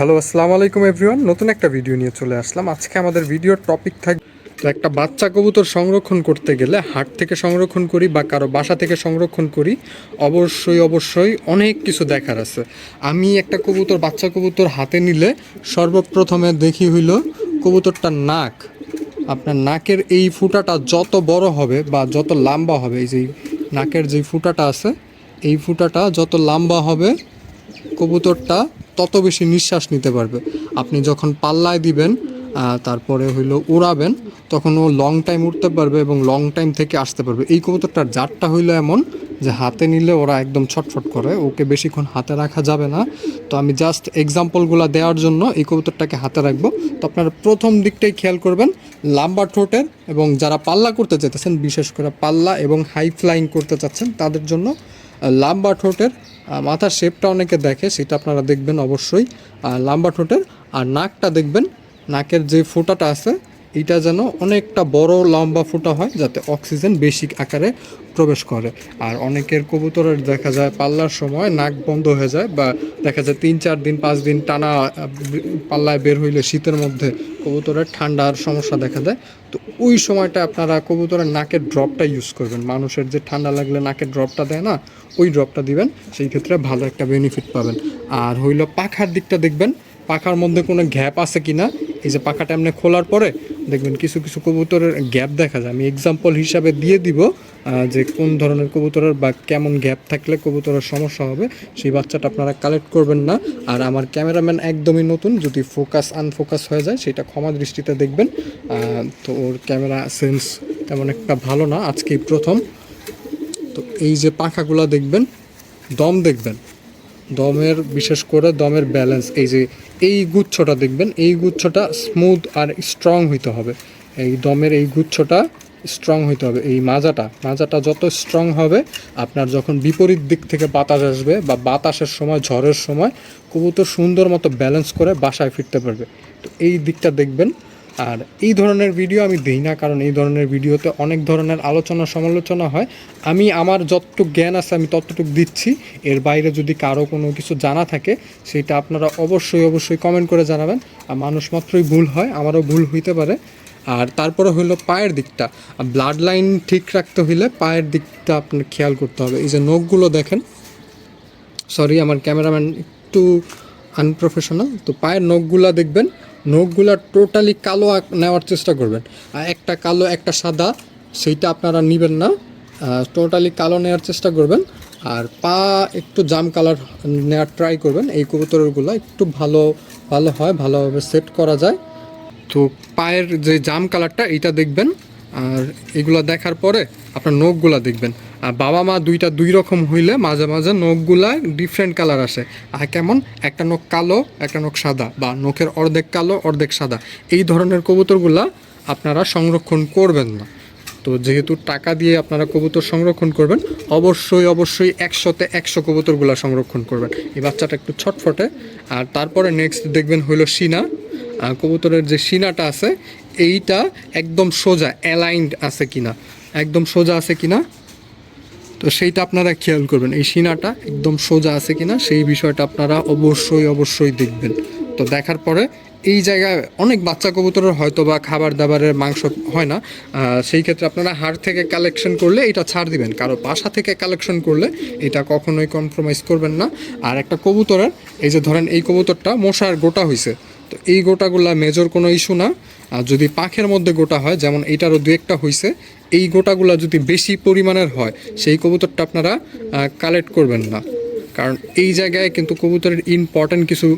Hello আসসালামু আলাইকুম everyone নতুন একটা ভিডিও নিয়ে চলে আসলাম। আজকে আমাদের ভিডিওর টপিক থাকবে তো একটা বাচ্চা কবুতর সংরক্ষণ করতে গেলে হাট থেকে সংরক্ষণ করি বা কারও বাসা থেকে সংরক্ষণ করি, অবশ্যই অবশ্যই অনেক কিছু দেখার আছে। আমি একটা কবুতর, বাচ্চা কবুতর হাতে নিলে সর্বপ্রথমে দেখি হইল কবুতরটার নাক। আপনার নাকের এই ফুটাটা যত বড় হবে বা যত লম্বা হবে, এই যে নাকের যে ফুটাটা আছে, এই ফুটাটা যত লম্বা হবে, কবুতরটা তত বেশি নিঃশ্বাস নিতে পারবে। আপনি যখন পাল্লায় দিবেন তারপরে হইল উড়াবেন, তখন ও লং টাইম উঠতে পারবে এবং লং টাইম থেকে আসতে পারবে। এই কবুতরটার জাতটা হইল এমন যে হাতে নিলে ওরা একদম ছটফট করে, ওকে বেশিক্ষণ হাতে রাখা যাবে না। তো আমি জাস্ট এক্সাম্পলগুলো দেওয়ার জন্য এই কবুতরটাকে হাতে রাখব। তো আপনারা প্রথম দিকটাই খেয়াল করবেন, লাম্বা ঠোঁটের এবং যারা পাল্লা করতে চাইতেছেন, বিশেষ করে পাল্লা এবং হাই ফ্লাইং করতে চাচ্ছেন, তাদের জন্য লাম্বা ঠোঁটের মাথার শেপটা অনেকে দেখে, সেটা আপনারা দেখবেন অবশ্যই। লাম্বা ঠোঁটের, আর নাকটা দেখবেন, নাকের যে ফোঁটাটা আছে এটা যেন অনেকটা বড়, লম্বা ফোঁটা হয় যাতে অক্সিজেন বেশি আকারে প্রবেশ করে। আর অনেকের কবুতরের দেখা যায় পাল্লার সময় নাক বন্ধ হয়ে যায় বা দেখা যায় তিন, চার দিন, পাঁচ দিন টানা পাল্লায় বের হইলে শীতের মধ্যে কবুতরের ঠান্ডার সমস্যা দেখা দেয়। তো ওই সময়টা আপনারা কবুতরের নাকের ড্রপটা ইউজ করবেন। মানুষের যে ঠান্ডা লাগলে নাকের ড্রপটা দেয় না, ওই ড্রপটা দিবেন, সেই ক্ষেত্রে ভালো একটা বেনিফিট পাবেন। আর হইল পাখার দিকটা দেখবেন, পাখার মধ্যে কোনো গ্যাপ আছে কি না এই যে পাখাটা এমনি খোলার পরে দেখবেন কিছু কিছু কবুতরের গ্যাপ দেখা যায়। আমি এক্সাম্পল হিসাবে দিয়ে দিব যে কোন ধরনের কবুতরের বা কেমন গ্যাপ থাকলে কবুতরের সমস্যা হবে, সেই বাচ্চাটা আপনারা কালেক্ট করবেন না। আর আমার ক্যামেরাম্যান একদমই নতুন, যদি ফোকাস আনফোকাস হয়ে যায়, সেটা ক্ষমা দৃষ্টিতে দেখবেন। তো ওর ক্যামেরা সেন্স তেমন একটা ভালো না, আজকেই প্রথম। তো এই যে পাখাগুলো দেখবেন, দম দেখবেন। দমের, বিশেষ করে দমের ব্যালেন্স এই যে এই গুচ্ছটা দেখবেন, এই গুচ্ছটা স্মুথ আর স্ট্রং হইতে হবে। এই দমের এই গুচ্ছটা স্ট্রং হইতে হবে। এই মাজাটা মাজাটা যত স্ট্রং হবে, আপনার যখন বিপরীত দিক থেকে বাতাস আসবে বা বাতাসের সময়, ঝড়ের সময়, কবুতর সুন্দর মতো ব্যালেন্স করে বাসায় ফিরতে পারবে। তো এই দিকটা দেখবেন আর এই ধরনের ভিডিও আমি দিই না, কারণ এই ধরনের ভিডিওতে অনেক ধরনের আলোচনা সমালোচনা হয়। আমি আমার যতটুকু জ্ঞান আছে আমি ততটুকু দিচ্ছি। এর বাইরে যদি কারও কোনো কিছু জানা থাকে, সেটা আপনারা অবশ্যই অবশ্যই কমেন্ট করে জানাবেন। আর মানুষ মাত্রই ভুল হয়, আমারও ভুল হইতে পারে। আর তারপরে হইল পায়ের দিকটা। ব্লাড লাইন ঠিক রাখতে হইলে পায়ের দিকটা আপনার খেয়াল করতে হবে। এই যে নখগুলো দেখেন সরি আমার ক্যামেরাম্যান একটু আনপ্রফেশনাল তো পায়ের নখগুলা দেখবেন নখগুলা টোটালি কালো নেওয়ার চেষ্টা করবেন। আর একটা কালো, একটা সাদা, সেইটা আপনারা নেবেন না। টোটালি কালো নেওয়ার চেষ্টা করবেন। আর পা একটু জাম কালার নেওয়ার ট্রাই করবেন। এই কবুতরগুলো একটু ভালো ভালো হয়, ভালোভাবে সেট করা যায়। তো পায়ের যে জাম কালারটা এটা দেখবেন। আর এগুলা দেখার পরে আপনার নখগুলা দেখবেন। আর বাবা মা দুইটা দুই রকম হইলে মাঝে মাঝে নখগুলা ডিফারেন্ট কালার আসে। আর কেমন? একটা নখ কালো, একটা নখ সাদা বা নখের অর্ধেক কালো, অর্ধেক সাদা। এই ধরনের কবুতরগুলা আপনারা সংরক্ষণ করবেন না। তো যেহেতু টাকা দিয়ে আপনারা কবুতর সংরক্ষণ করবেন, অবশ্যই অবশ্যই একশোতে একশো কবুতরগুলা সংরক্ষণ করবেন। এই বাচ্চাটা একটু ছটফটে। আর তারপরে নেক্সট দেখবেন হইল সিনা। কবুতরের যে সিনাটা আছে এইটা একদম সোজা অ্যালাইন্ড আছে কিনা? একদম সোজা আছে কিনা? তো সেইটা আপনারা খেয়াল করবেন, এই সিনাটা একদম সোজা আছে কিনা, সেই বিষয়টা আপনারা অবশ্যই অবশ্যই দেখবেন। তো দেখার পরে এই জায়গায় অনেক বাচ্চা কবুতরের হয়তো বা খাবার দাবারের মাংস হয় না সেই ক্ষেত্রে আপনারা হাড় থেকে কালেকশন করলে এটা ছাড় দিবেন। কারও বাসা থেকে কালেকশন করলে এটা কখনোই কম্প্রোমাইজ করবেন না। আর একটা কবুতরের, এই যে ধরেন এই কবুতরটা মশার গোটা হয়েছে তো এই গোটাগুলা মেজর কোনো ইস্যু না। আর যদি পাখের মধ্যে গোটা হয়, যেমন এটারও দু একটা হয়েছে এই গোটাগুলা যদি বেশি পরিমাণের হয়, সেই কবুতরটা আপনারা কালেক্ট করবেন না। কারণ এই জায়গায় কিন্তু কবুতরের ইম্পর্ট্যান্ট কিছু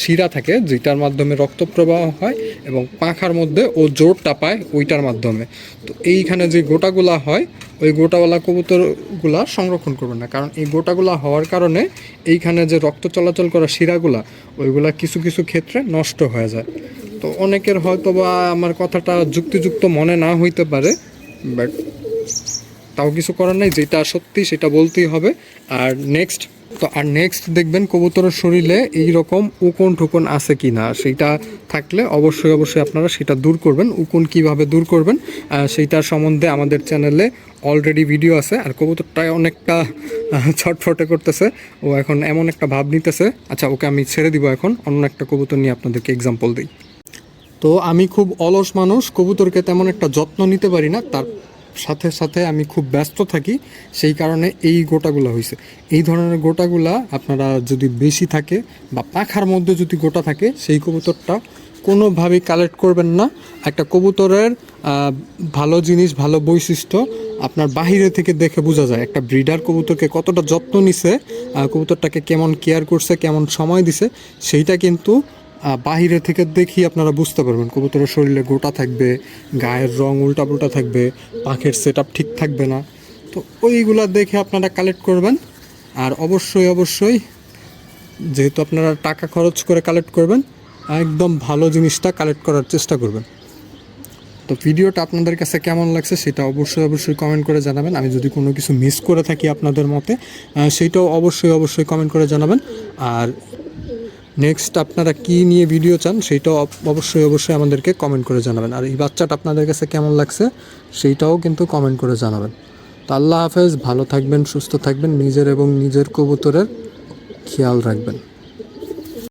শিরা থাকে, যেটার মাধ্যমে রক্ত প্রবাহ হয় এবং পাখার মধ্যে ও জোরটা পায় ওইটার মাধ্যমে। তো এইখানে যে গোটাগুলা হয় ওই গোটাওয়ালা কবুতরগুলা সংরক্ষণ করবেন না। কারণ এই গোটাগুলা হওয়ার কারণে এইখানে যে রক্ত চলাচল করা শিরাগুলা, ওইগুলা কিছু কিছু ক্ষেত্রে নষ্ট হয়ে যায়। তো অনেকের হয়তো বা আমার কথাটা যুক্তিযুক্ত মনে না হইতে পারে, বাট তাও কিছু করার নাই, যেটা সত্যি সেটা বলতেই হবে। আর নেক্সট তো আর নেক্সট দেখবেন কবুতরের শরীরে এই রকম উকুন টুকুন আছে কি না সেইটা থাকলে অবশ্যই অবশ্যই আপনারা সেটা দূর করবেন উকুন কীভাবে দূর করবেন আহ, সেইটার সম্বন্ধে আমাদের চ্যানেলে অলরেডি ভিডিও আছে আর কবুতরটা অনেকটা ছটফটে করতেছে ও এখন এমন একটা ভাব নিতেছে। আচ্ছা ওকে আমি ছেড়ে দিব এখন অন্য একটা কবুতর নিয়ে আপনাদেরকে এক্সাম্পল দিই। তো আমি খুব অলস মানুষ কবুতরকে তেমন একটা যত্ন নিতে পারি না তার সাথে সাথে আমি খুব ব্যস্ত থাকি, সেই কারণে এই গোটাগুলো হয়েছে এই ধরনের গোটাগুলা আপনারা যদি বেশি থাকে বা পাখার মধ্যে যদি গোটা থাকে, সেই কবুতরটা কোনোভাবেই কালেক্ট করবেন না। একটা কবুতরের ভালো জিনিস, ভালো বৈশিষ্ট্য আপনার বাহিরে থেকে দেখে বোঝা যায়। একটা ব্রিডার কবুতরকে কতটা যত্ন নিছে কবুতরটাকে কেমন কেয়ার করছে, কেমন সময় দিছে, সেইটা কিন্তু বাহিরে থেকে দেখি আপনারা বুঝতে পারবেন, কবুতরের শরীরে গোটা থাকবে, গায়ের রং উল্টাপুল্টা থাকবে, পাখের সেট আপ ঠিক থাকবে না। তো ওইগুলা দেখে আপনারা কালেক্ট করবেন আর অবশ্যই অবশ্যই যেহেতু আপনারা টাকা খরচ করে কালেক্ট করবেন, একদম ভালো জিনিসটা কালেক্ট করার চেষ্টা করবেন। তো ভিডিওটা আপনাদের কাছে কেমন লাগছে সেটা অবশ্যই অবশ্যই কমেন্ট করে জানাবেন। আমি যদি কোনো কিছু মিস করে থাকি আপনাদের মতে সেইটাও অবশ্যই অবশ্যই কমেন্ট করে জানাবেন। আর নেক্সট আপনারা কি নিয়ে ভিডিও চান সেইটাও অব- অবশ্যই অবশ্যই আমাদেরকে কমেন্ট করে জানাবেন। আর এই বাচ্চাটা আপনাদের কাছে কেমন লাগছে সেইটাও কিন্তু কমেন্ট করে জানাবেন। তো আল্লাহ হাফেজ, ভালো থাকবেন, সুস্থ থাকবেন, নিজের এবং নিজের কবুতরের খেয়াল রাখবেন।